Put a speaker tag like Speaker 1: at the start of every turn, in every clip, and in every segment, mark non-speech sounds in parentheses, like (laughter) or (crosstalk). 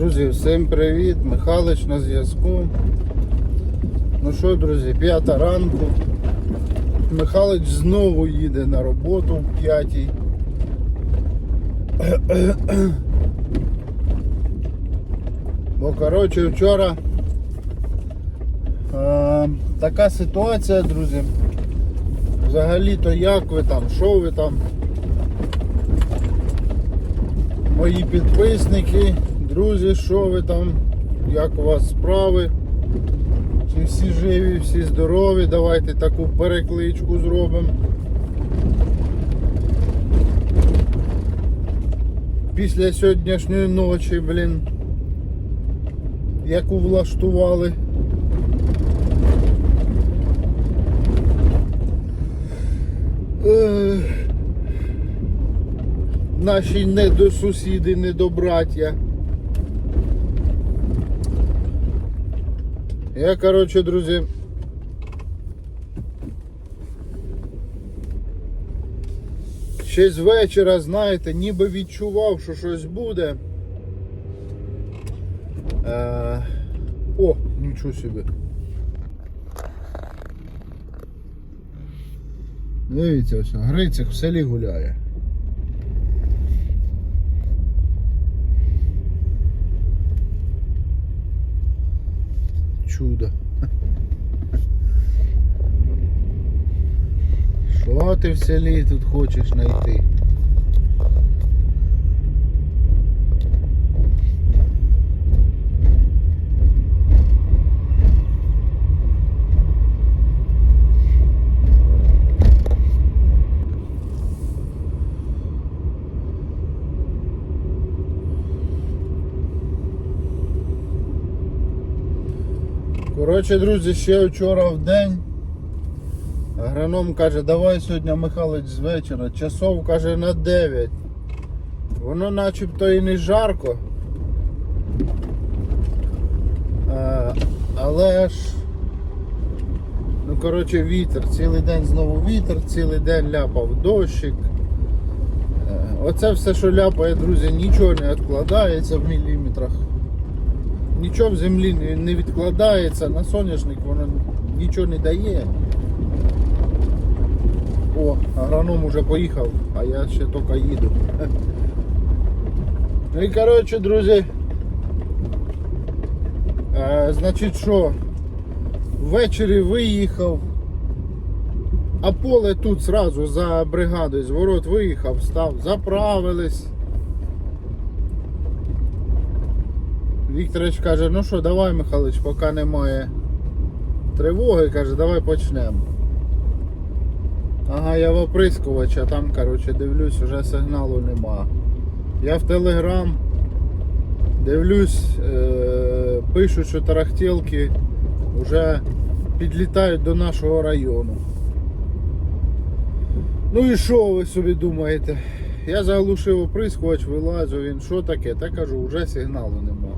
Speaker 1: Друзі, всім привіт! Михайлович на зв'язку. Ну що, друзі, п'ята ранку. Михайлович знову їде на роботу в п'ятій. Бо коротше вчора е, така ситуація, друзі. Взагалі-то як ви там, що ви там? Мої підписники, друзі, що ви там, як у вас справи? Чи всі живі, всі здорові? Давайте таку перекличку зробимо. Після сьогоднішньої ночі, блін, яку влаштували. Наші недосусіди, недобраття. Я, коротше, друзі. Ще з вечора, знаєте, ніби відчував, що щось буде. Е... О, нічого собі. Дивіться, ось, Грицик в селі гуляє. Чудо. Що ти в селі тут хочеш знайти? Коротше, друзі, ще вчора в день агроном каже, давай сьогодні Михайлович з вечора. Часов каже на 9. Воно начебто і не жарко. А, але ж ну коротше вітер, цілий день знову вітер, цілий день ляпав дощик. Е, Оце все, що ляпає, друзі, нічого не відкладається в міліметрах нічого в землі не- відкладається, на соняшник воно нічого не дає. О, агроном уже поїхав, а я ще тільки їду. (laughs) Ну і коротше, друзі. Е, значить що, ввечері виїхав, а поле тут сразу за бригадою з ворот виїхав, став, заправились. Вікторович каже, ну що, давай, Михайлович, поки немає тривоги, каже, давай почнемо. Ага, я в оприскувач, а там, коротше, дивлюсь, вже сигналу нема. Я в Телеграм дивлюсь, е- пишуть, що тарахтілки вже підлітають до нашого району. Ну і що ви собі думаєте? Я заглушив оприскувач, вилазю, він що таке? Та кажу, вже сигналу нема.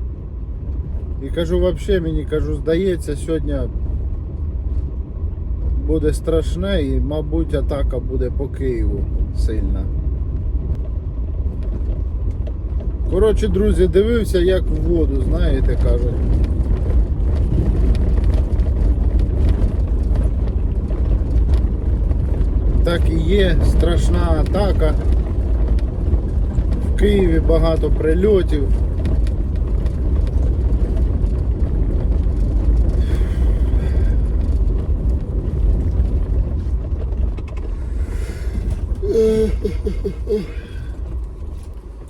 Speaker 1: І кажу, взагалі мені кажу, здається, сьогодні буде страшне і, мабуть, атака буде по Києву сильна. Коротше, друзі, дивився як в воду, знаєте, кажуть. Так і є, страшна атака. В Києві багато прильотів.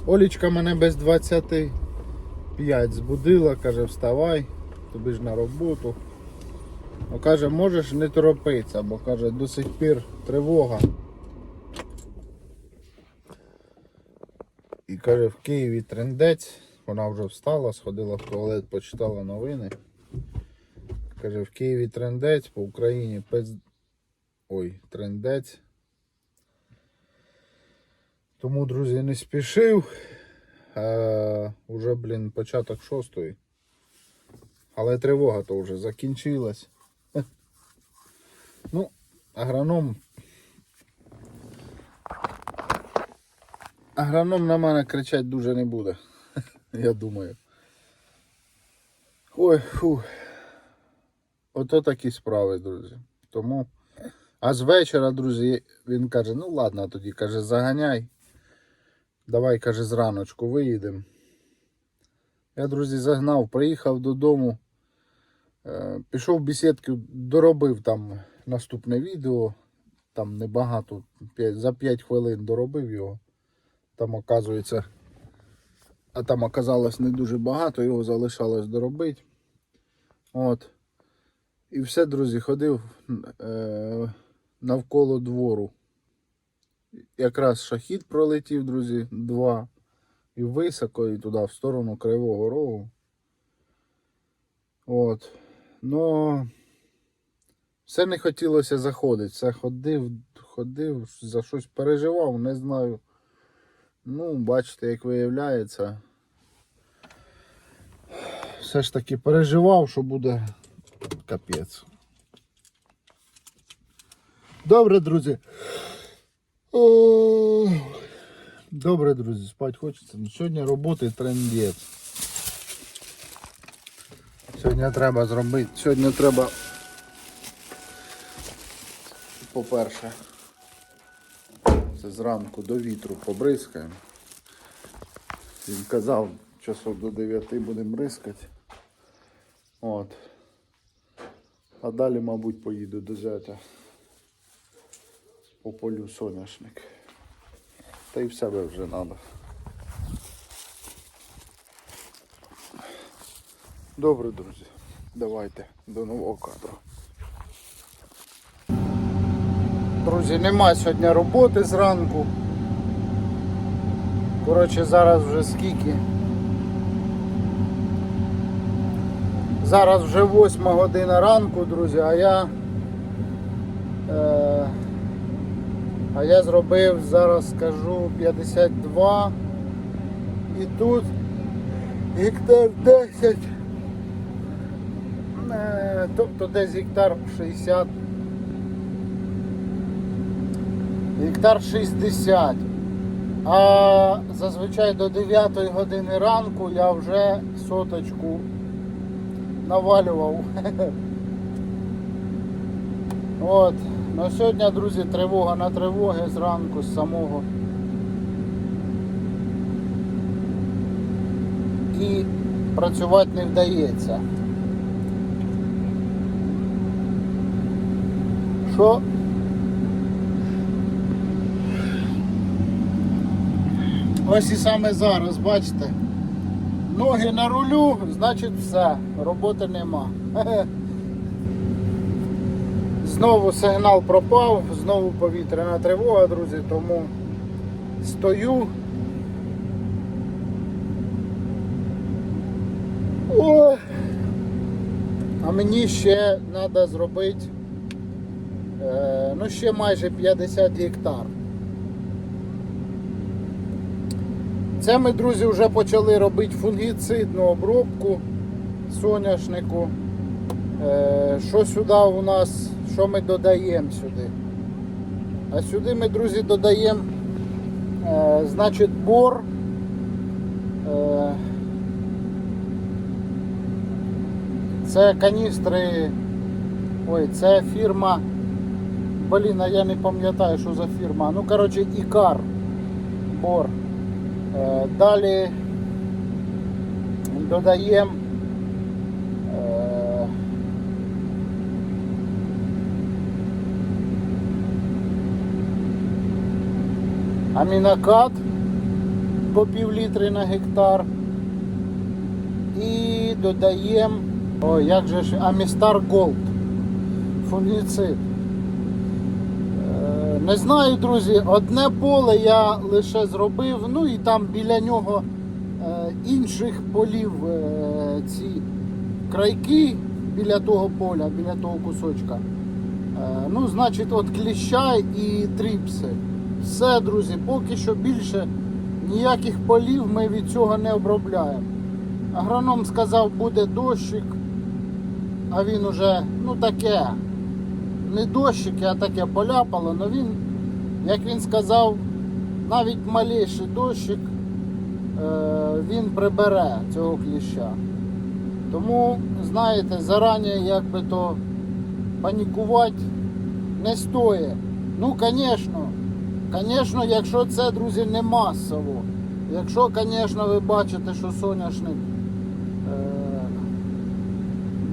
Speaker 1: Олічка мене без 25 збудила, каже, вставай, тобі ж на роботу. Ну, каже, можеш не торопитися, бо каже, до сих пір тривога. І каже, в Києві трендець, вона вже встала, сходила в туалет, почитала новини. Каже, в Києві трендець, по Україні пиз... Ой, трендець. Тому, друзі, не спішив. Е, уже, блін, початок шостої. Але тривога то вже закінчилась. Ну, агроном. Агроном на мене кричать дуже не буде. (laughs) Я думаю. Ой, фу. Ото такі справи, друзі. Тому. А з вечора, друзі, він каже: ну ладно, тоді каже, заганяй. Давай, каже, зраночку виїдемо. Я, друзі, загнав, приїхав додому. Е, Пішов в бесідку, доробив там наступне відео. Там небагато, за 5 хвилин доробив його. Там оказується, а там оказалось не дуже багато, його залишалось доробити. От. І все, друзі, ходив е, навколо двору. Якраз шахід пролетів, друзі, два. І високо, і туди, в сторону Кривого Рогу. От. Ну, все не хотілося заходити. Все ходив, ходив, за щось переживав, не знаю. Ну, бачите, як виявляється. Все ж таки переживав, що буде капець. Добре, друзі. Добре, друзі, спать хочеться. Ну, Сьогодні роботи трендець. Сьогодні треба зробити. Сьогодні треба. По-перше, це зранку до вітру побризкаємо. Він казав, часов до 9 будемо бризкати. От. А далі, мабуть, поїду до зятя по полю соняшник. Та й в себе вже треба. Добре, друзі. Давайте до нового кадру. Друзі, нема сьогодні роботи зранку. Коротше, зараз вже скільки. Зараз вже 8 година ранку, друзі, а я. Е, а я зробив, зараз скажу, 52. І тут гектар 10. Е, тобто десь гектар 60. Гектар 60. А зазвичай до 9 години ранку я вже соточку навалював. (laughs) От. Ну сьогодні, друзі, тривога на тривоги зранку з самого. І працювати не вдається. Що? Ось і саме зараз, бачите? Ноги на рулю, значить все, роботи нема. (laughs) Знову сигнал пропав, знову повітряна тривога, друзі, тому стою. О! А мені ще треба зробити е, ну ще майже 50 гектар. Це ми, друзі, вже почали робити фунгіцидну обробку соняшнику. Е, Що сюди у нас, що ми додаємо сюди? А сюди ми, друзі, додаємо, е, значить, бор. Е, Це каністри. Ой, це фірма. Блін, а я не пам'ятаю, що за фірма. Ну, коротше, Ікар. Бор. Е, Далі додаємо е, амінокат по пів літри на гектар. І додаємо, ой, як же ж, Амістар Голд. Фунгіцид. Е, Не знаю, друзі, одне поле я лише зробив, ну і там біля нього е, інших полів е, ці крайки біля того поля, біля того кусочка. Ну, значить, от кліща і тріпси. Все, друзі, поки що більше ніяких полів ми від цього не обробляємо. Агроном сказав, буде дощик, а він уже, ну таке, не дощики, а таке поляпало, але він, як він сказав, навіть малейший дощик е, він прибере цього кліща. Тому, знаєте, зарані як би то панікувати не стоїть. Ну, звісно, звісно, якщо це, друзі, не масово. Якщо, звісно, ви бачите, що соняшник е,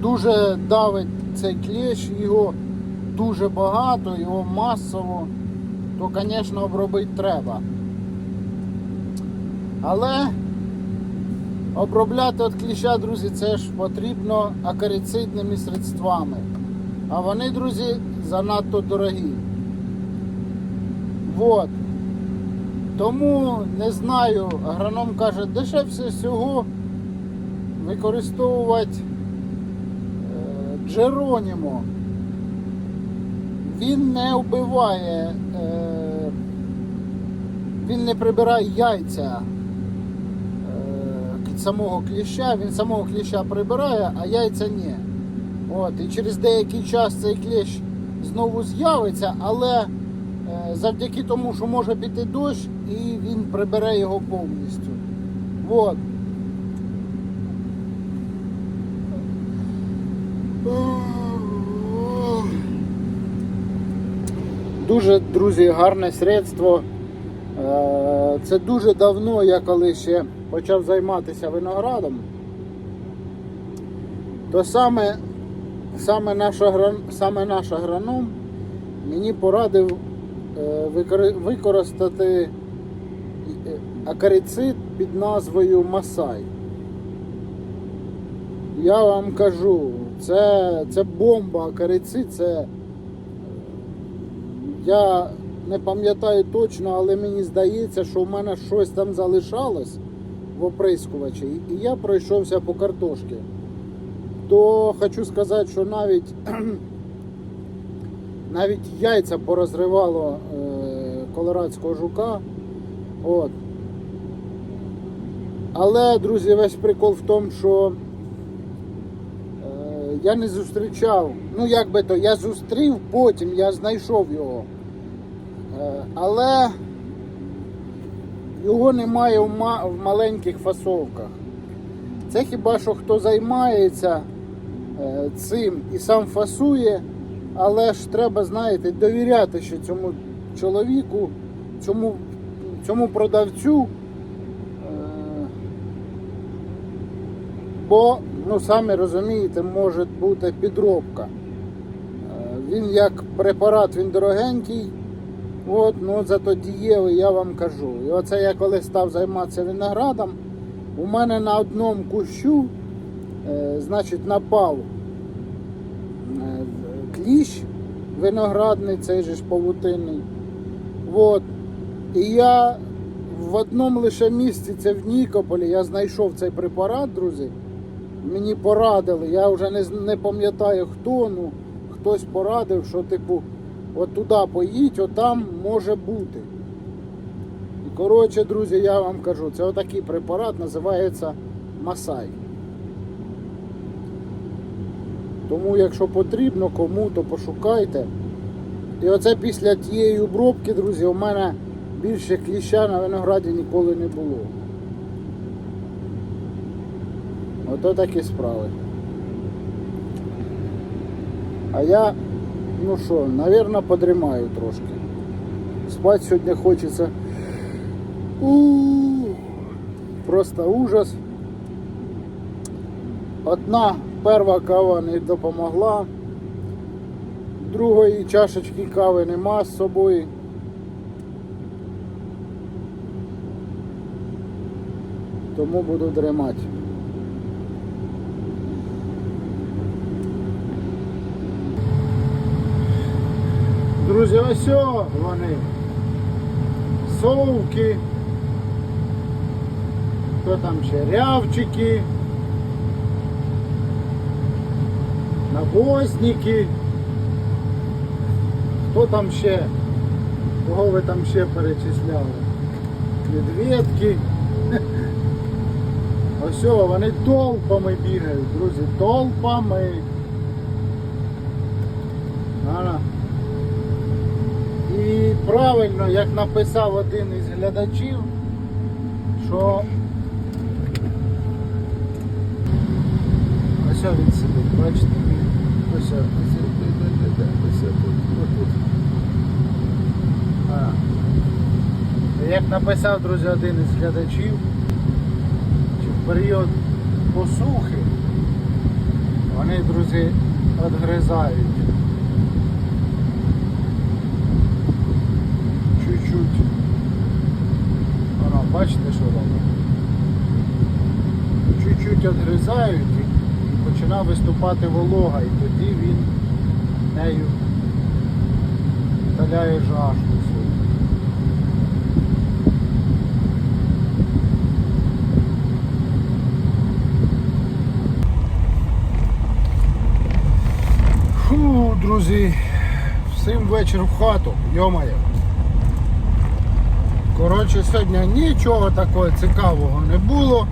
Speaker 1: дуже давить цей клещ, його дуже багато, його масово, то, звісно, обробити треба. Але обробляти від кліща, друзі, це ж потрібно акарицидними средствами. А вони, друзі, занадто дорогі. Вот. Тому не знаю, агроном каже, дешевше всього використовувати е, Джеронімо. Він не вбиває, е, він не прибирає яйця е, самого кліща, він самого кліща прибирає, а яйця ні. От, і через деякий час цей кліщ знову з'явиться, але завдяки тому, що може піти дощ, і він прибере його повністю. От. Дуже, друзі, гарне средство. Е, Це дуже давно я коли ще почав займатися виноградом, то саме, саме, наш, агроном мені порадив е, використати е, акарицид під назвою Масай. Я вам кажу, це, це бомба акарицид, це я не пам'ятаю точно, але мені здається, що в мене щось там залишалось в оприскувачі, і я пройшовся по картошці. То хочу сказати, що навіть навіть яйця порозривало е, колорадського жука. От. Але, друзі, весь прикол в тому, що е, я не зустрічав. Ну, як би то, я зустрів потім, я знайшов його. Е, але його немає в, ма- в маленьких фасовках. Це хіба що хто займається е, цим і сам фасує, але ж треба, знаєте, довіряти ще цьому чоловіку, цьому, цьому продавцю. Е, Бо, ну самі розумієте, може бути підробка. Е, Він як препарат, він дорогенький. От, ну зато дієвий, я вам кажу. І оце я коли став займатися виноградом, у мене на одному кущу, е, значить, напав кліщ виноградний, цей же ж павутинний. От. І я в одному лише місці, це в Нікополі, я знайшов цей препарат, друзі. Мені порадили, я вже не, не пам'ятаю хто, ну хтось порадив, що типу, от туди поїдь, отам може бути. Коротше, друзі, я вам кажу, це отакий препарат називається Масай. Тому, якщо потрібно кому, то пошукайте. І оце після тієї обробки, друзі, у мене більше кліща на винограді ніколи не було. Ото такі справи. А я, ну що, навірно, подрімаю трошки. Спать сьогодні хочеться. У, Просто ужас. Одна перша кава не допомогла, другої чашечки кави нема з собою. Тому буду дремати. Друзі, ось вони. Совки. Хто там ще? Рявчики. Навозники. Хто там ще? Кого ви там ще перечисляли? Медведки. (laughs) Ось вони толпами бігають, друзі, толпами. І правильно, як написав один із глядачів, що ось він сидить, бачите? Як написав, друзі, один із глядачів, чи в період посухи вони, друзі, відгризають. Чуть-чуть. Воно, бачите, що робить? Чуть-чуть відгризають і, виступати волога, і тоді він нею вдаляє жажду. Фу, друзі, всім вечір в хату, йомає. Коротше, сьогодні нічого такого цікавого не було,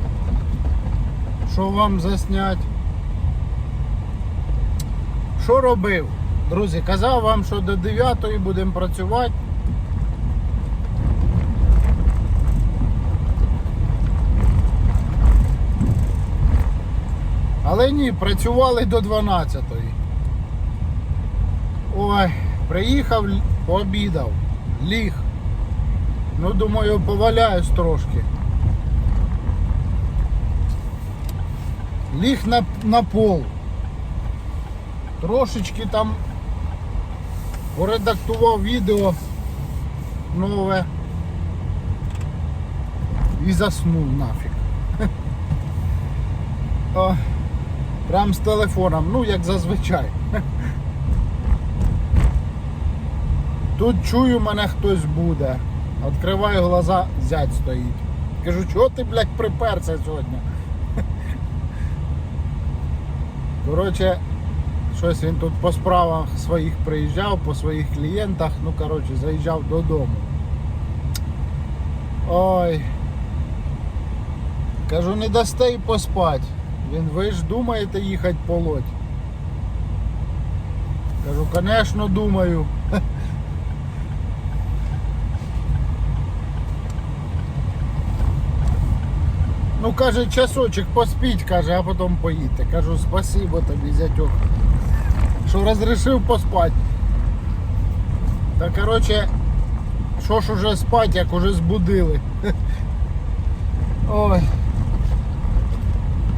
Speaker 1: що вам заснять. Що робив? Друзі, казав вам, що до 9 будемо працювати. Але ні, працювали до 12. Ой, приїхав, пообідав, ліг. Ну, думаю, поваляюсь трошки. Ліг на, на пол. Трошечки там поредактував відео нове і заснув нафіг. (laughs) Прям з телефоном, ну як зазвичай. (laughs) Тут чую, мене хтось буде. Відкриваю глаза, зять стоїть. Кажу, чого ти, блядь, приперся сьогодні? (laughs) Коротше, щось він тут по справах своїх приїжджав, по своїх клієнтах, ну коротше, заїжджав додому. Ой. Кажу, не дасте й поспать. Він, ви ж думаєте їхати полоть? Кажу, звісно, думаю. (laughs) Ну, каже, часочок поспіть, каже, а потім поїдьте. Кажу, спасибо тобі, зятьок, що розрішив поспати. Та коротше, що ж уже спать, як уже збудили. (laughs) Ой.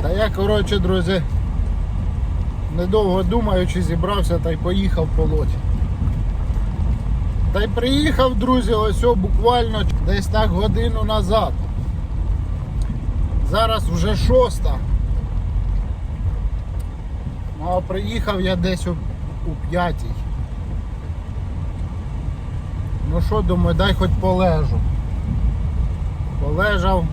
Speaker 1: Та я, коротше, друзі, недовго думаючи, зібрався та й поїхав полоть. Та й приїхав, друзі, ось о, буквально десь так годину назад. Зараз вже шоста. Ну а приїхав я десь у, у п'ятій. Ну що, думаю, дай хоч полежу. Полежав.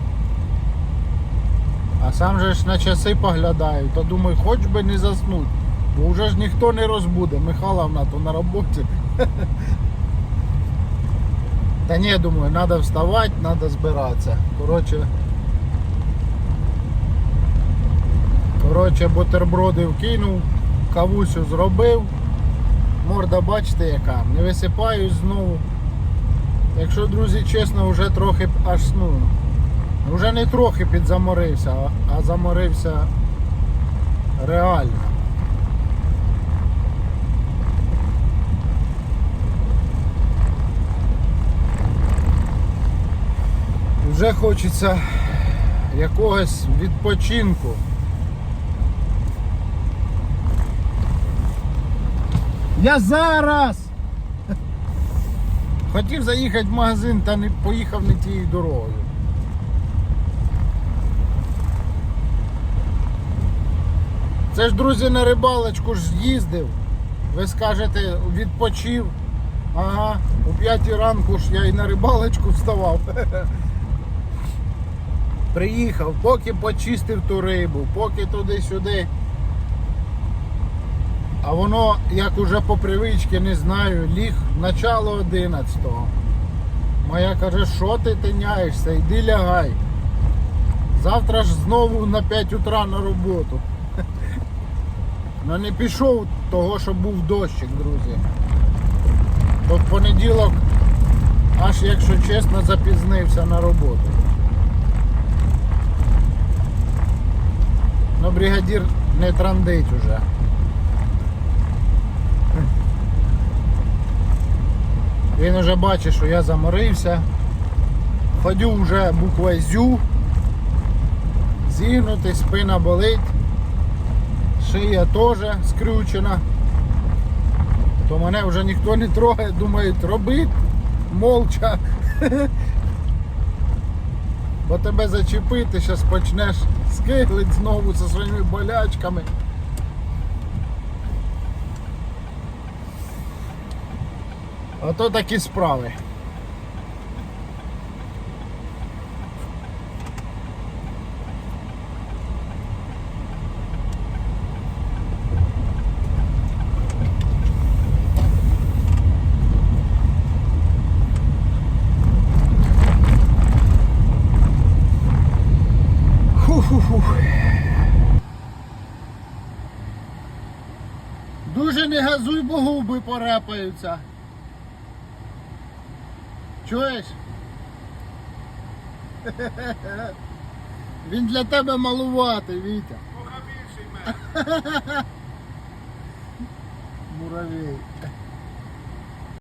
Speaker 1: А сам же ж на часи поглядаю, то думаю, хоч би не заснуть. Бо вже ж ніхто не розбуде. Михайловна то на роботі. (laughs) Та ні, думаю, треба вставати, треба збиратися. Коротше. Коротше, бутерброди вкинув, кавусю зробив. Морда бачите яка, не висипаюсь знову. Якщо, друзі, чесно, вже трохи аж ну, вже не трохи підзаморився, а заморився реально. Вже хочеться якогось відпочинку. Я зараз! Хотів заїхати в магазин, та не поїхав не тією дорогою. Це ж, друзі, на рибалочку ж їздив. Ви скажете, відпочив. Ага, у п'ятій ранку ж я і на рибалочку вставав. (laughs) Приїхав, поки почистив ту рибу, поки туди-сюди. А воно, як уже по привичці, не знаю, ліг начало 11-го. Моя каже, що ти тиняєшся, йди лягай. Завтра ж знову на 5 утра на роботу. (laughs) Ну не пішов того, що був дощик, друзі. То в понеділок, аж якщо чесно, запізнився на роботу. Ну, бригадір не трандить уже. Він уже бачить, що я заморився. Ходю вже буква зю. Зігнутий, спина болить. Шия теж скрючена. То мене вже ніхто не трогає, думають, робить молча. (laughs) Бо тебе зачепити, зараз почнеш скиглить знову зі своїми болячками. Ото такі справи. Дуже не газуй, бо губи порепаються. Чуєш? Він для тебе малуватий, Вітя. Муравей.